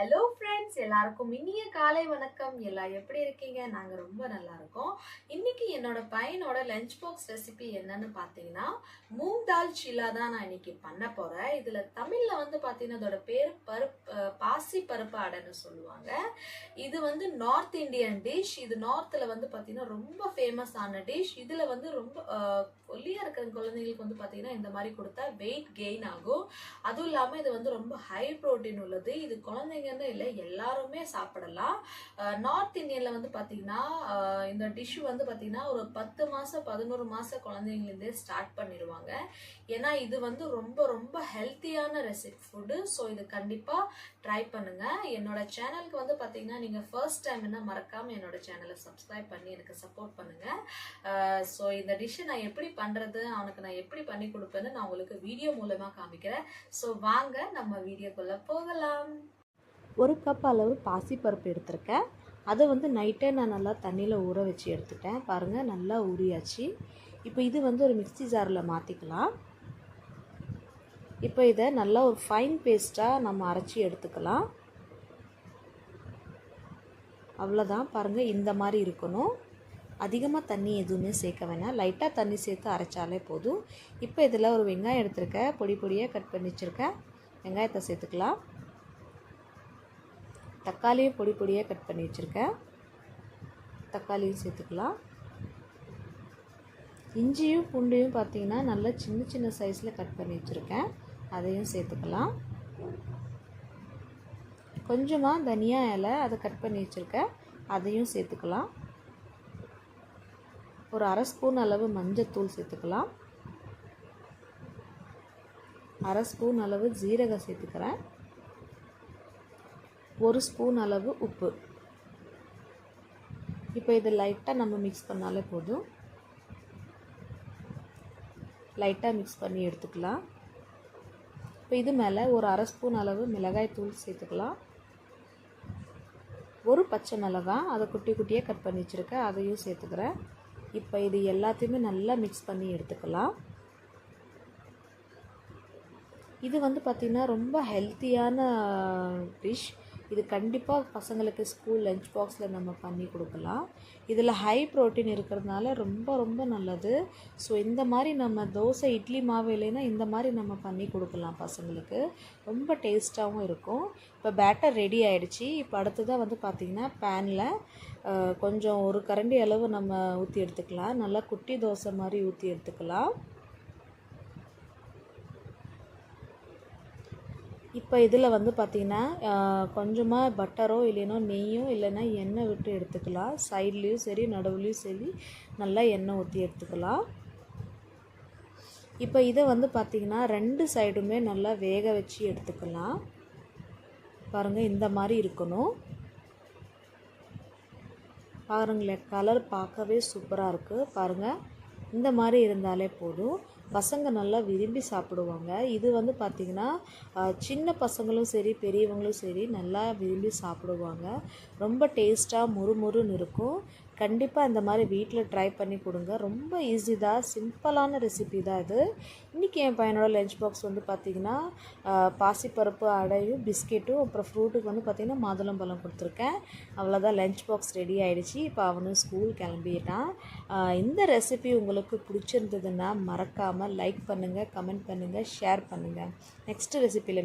Hello friends எல்லாருக்கும் இனிய காலை வணக்கம். எல்லாம் எப்படி இருக்கீங்க? நாங்கள் ரொம்ப நல்லா இருக்கோம் இன்னைக்கு என்னோட பையனோட லஞ்ச் பாக்ஸ் ரெசிபி என்னன்னு பார்த்தீங்கன்னா மூங் தால் சில்லா தான் நான் இன்னைக்கு பண்ண போகிறேன் இதில் தமிழில் வந்து பார்த்தீங்கன்னா அதோட பேர் பருப்பு பாசி பருப்பு அடைன்னு சொல்லுவாங்க. இது வந்து நார்த் இந்தியன் டிஷ் இது நார்த்தில் வந்து பார்த்தீங்கன்னா ரொம்ப ஃபேமஸ் ஆன டிஷ் இதில் வந்து ரொம்ப ஒல்லியாக இருக்கிற குழந்தைங்களுக்கு வந்து பார்த்தீங்கன்னா இந்த மாதிரி கொடுத்தா வெயிட் கெயின் ஆகும். அதுவும் இல்லாமல் இது வந்து ரொம்ப ஹை ப்ரோட்டீன் உள்ளது. இது குழந்தைங்கன்னு இல்லை எல்லாருமே சாப்பிடலாம். நார்த் இந்தியனில் வந்து பார்த்தீங்கன்னா இந்த டிஷ் வந்து பார்த்தீங்கன்னா ஒரு பத்து மாதம் பதினோரு மாதம் குழந்தைங்கலேருந்தே ஸ்டார்ட் பண்ணிடுவாங்க. ஏன்னா இது வந்து ரொம்ப ரொம்ப ஹெல்த்தியான ரெசிபி ஃபுட்டு ஸோ இது கண்டிப்பாக ட்ரை பண்ணுங்க. என்னோட சேனலுக்கு வந்து பார்த்தீங்கன்னா நீங்கள் ஃபர்ஸ்ட் டைம் என்ன மறக்காமல் என்னோட சேனலை சப்ஸ்கிரைப் பண்ணி எனக்கு சப்போர்ட் பண்ணுங்க. ஸோ இந்த டிஷ்ஷை நான் எப்படி பண்ணுறது அவனுக்கு நான் எப்படி பண்ணி கொடுப்பேன்னு நான் உங்களுக்கு வீடியோ மூலமாக காமிக்கிறேன். ஸோ வாங்க நம்ம வீடியோக்குள்ளே போகலாம். ஒரு கப் அளவு பாசிப்பருப்பு எடுத்திருக்கேன். அதை வந்து நைட்டே நான் நல்லா தண்ணியில் ஊற வச்சு எடுத்துட்டேன். பாருங்கள் நல்லா ஊறியாச்சு. இப்போ இது வந்து ஒரு மிக்ஸி ஜாரில் மாற்றிக்கலாம் இப்போ இதை நல்லா ஒரு ஃபைன் பேஸ்ட்டாக நம்ம அரைச்சி எடுத்துக்கலாம். அவ்வளோதான் பாருங்கள் இந்த மாதிரி இருக்கணும். அதிகமாக தண்ணி எதுவுமே சேர்க்க வேணாம். லைட்டாக தண்ணி சேர்த்து அரைச்சாலே போதும். இப்போ இதில் ஒரு வெங்காயம் எடுத்திருக்கேன். பொடி பொடியாக கட் பண்ணி வச்சுருக்கேன். வெங்காயத்தை சேர்த்துக்கலாம். தக்காளியும் பொடி பொடியாக கட் பண்ணி வச்சுருக்கேன். தக்காளியும் சேர்த்துக்கலாம். இஞ்சியும் பூண்டையும் பார்த்தீங்கன்னா நல்லா சின்ன சின்ன சைஸில் கட் பண்ணி வச்சுருக்கேன். அதையும் சேர்த்துக்கலாம். கொஞ்சமாக தனியா இலை அதை கட் பண்ணி வச்சுருக்கேன். அதையும் சேர்த்துக்கலாம். ஒரு அரை ஸ்பூன் அளவு மஞ்சத்தூள் சேர்த்துக்கலாம். அரை ஸ்பூன் அளவு ஜீரகம் சேர்த்துக்கிறேன். ஒரு ஸ்பூன் அளவு உப்பு. இப்போ இதை லைட்டாக நம்ம மிக்ஸ் பண்ணாலே போதும். லைட்டாக மிக்ஸ் பண்ணி எடுத்துக்கலாம். இப்போ இது மேலே ஒரு அரை ஸ்பூன் அளவு மிளகாய் தூள் சேர்த்துக்கலாம். ஒரு பச்சை மிளகாய் அதை குட்டி குட்டியாக கட் பண்ணி வச்சுருக்கேன் அதையும் சேர்த்துக்கிறேன். இப்போ இது எல்லாத்தையுமே நல்லா மிக்ஸ் பண்ணி எடுத்துக்கலாம். இது வந்து பார்த்திங்கன்னா ரொம்ப ஹெல்த்தியான டிஷ் இது கண்டிப்பாக பசங்களுக்கு ஸ்கூல் லஞ்ச் பாக்ஸில் நம்ம பண்ணி கொடுக்கலாம். இதில் ஹை ப்ரோட்டீன் இருக்கிறதுனால ரொம்ப ரொம்ப நல்லது. ஸோ இந்த மாதிரி நம்ம தோசை இட்லி மாவு இல்லைன்னா இந்த மாதிரி நம்ம பண்ணி கொடுக்கலாம் பசங்களுக்கு. ரொம்ப டேஸ்ட்டாகவும் இருக்கும். இப்போ பேட்டர் ரெடி ஆகிடுச்சி இப்போ அடுத்ததாக வந்து பார்த்திங்கன்னா பேனில் கொஞ்சம் ஒரு கரண்டி அளவு நம்ம ஊற்றி எடுத்துக்கலாம். நல்லா குட்டி தோசை மாதிரி ஊற்றி எடுத்துக்கலாம். இப்போ இதில் வந்து பார்த்திங்கன்னா கொஞ்சமாக பட்டரோ இல்லைன்னா நெய்யோ இல்லைன்னா எண்ணெய் விட்டு எடுத்துக்கலாம். சைட்லேயும் சரி நடுவுலையும் சரி நல்லா எண்ணெய் ஊற்றி எடுத்துக்கலாம். இப்போ இதை வந்து பார்த்திங்கன்னா ரெண்டு சைடுமே நல்லா வேக வச்சு எடுத்துக்கலாம். பாருங்கள் இந்த மாதிரி இருக்கணும். பாருங்களேன் கலர் பார்க்கவே சூப்பராக இருக்குது பாருங்கள் இந்த மாதிரி இருந்தாலே போதும். பசங்க நல்லா விரும்பி சாப்பிடுவாங்க. இது வந்து பார்த்திங்கன்னா சின்ன பசங்களும் சரி பெரியவங்களும் சரி நல்லா விரும்பி சாப்பிடுவாங்க. ரொம்ப டேஸ்ட்டாக முறுமுறுன்னு இருக்கும். கண்டிப்பாக இந்த மாதிரி வீட்டில் ட்ரை பண்ணி கொடுங்க. ரொம்ப ஈஸி தான். சிம்பிளான ரெசிபி தான் இது. இன்றைக்கி என் பையனோட லஞ்ச் பாக்ஸ் வந்து பார்த்திங்கன்னா பாசிப்பருப்பு அடையும் பிஸ்கெட்டும் அப்புறம் ஃப்ரூட்டுக்கு வந்து பார்த்திங்கன்னா மாதுளம்பழம் கொடுத்துருக்கேன். அவ்வளோதான் லஞ்ச் பாக்ஸ் ரெடி ஆகிடுச்சு இப்போ அவனும் ஸ்கூல் கிளம்பிட்டான். இந்த ரெசிபி உங்களுக்கு பிடிச்சிருந்ததுன்னா மறக்காமல் லைக் பண்ணுங்கள் கமெண்ட் பண்ணுங்கள் ஷேர் பண்ணுங்கள் நெக்ஸ்ட் ரெசிபியில்